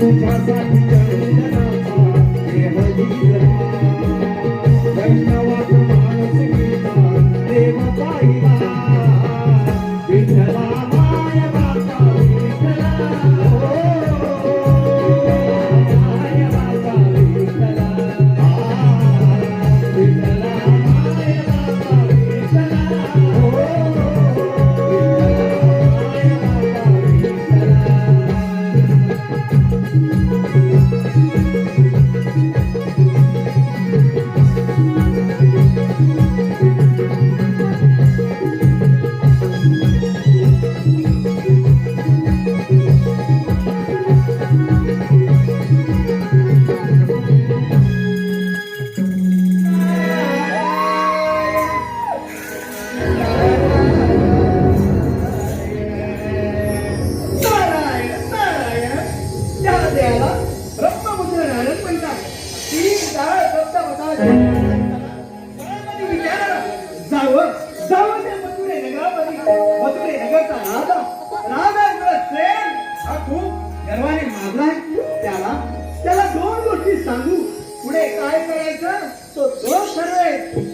Gracias. मथुरे राजा. राजा सेन. हा खूप गर्वाने मागलाय त्याला त्याला दोन गोष्टी सांगू. पुढे काय करायचं? तो दोष ठरवेल.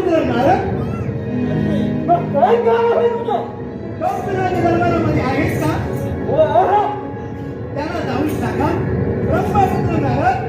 ब्रह्मपुत्र नारद मग काय काम आहे तुमचं गौतराज दरबारामध्ये आहेत का? हो त्यांना जाऊन सांगा. ब्रह्मपुत्र नारद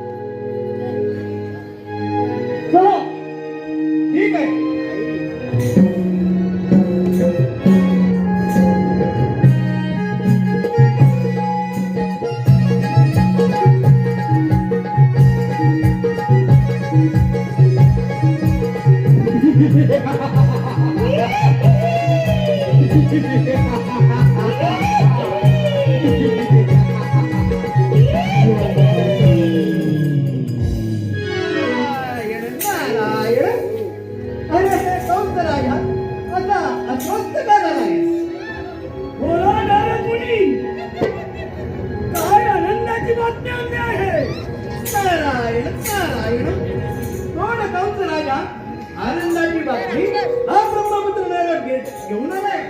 आनंदाची हा ब्रह्मपुत्र नारद घेऊन आलाय.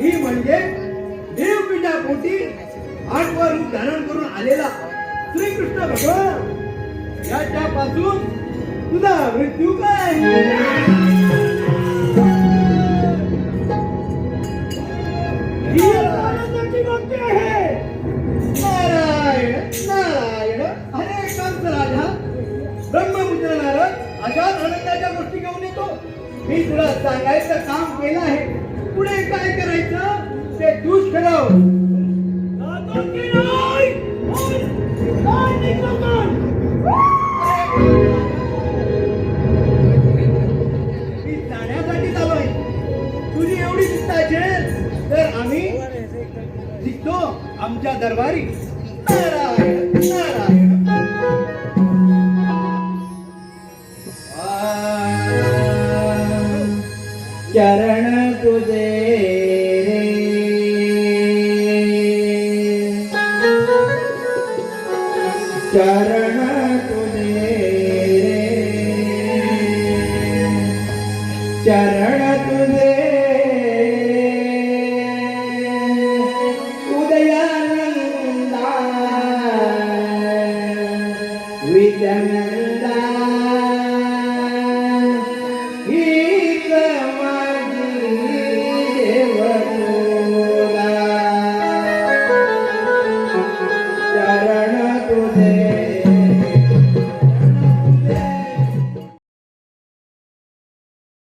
ही म्हणजे देवपीठा पोटी आठवा रूप धारण करून आलेला श्रीकृष्ण भगवान. याच्यापासून तुझा मृत्यू काय? मी तुला सांगायचं काम केलं आहे. पुढे काय करायचं? ते तूच ठरव. मी जाण्यासाठी आलोय तुझी एवढी चिंता असेल तर आम्ही शिकतो आमच्या दरबारी. नारायण नारायण. चरण तुझे चरण तुझे चरण तुझे उदयानंदा विजन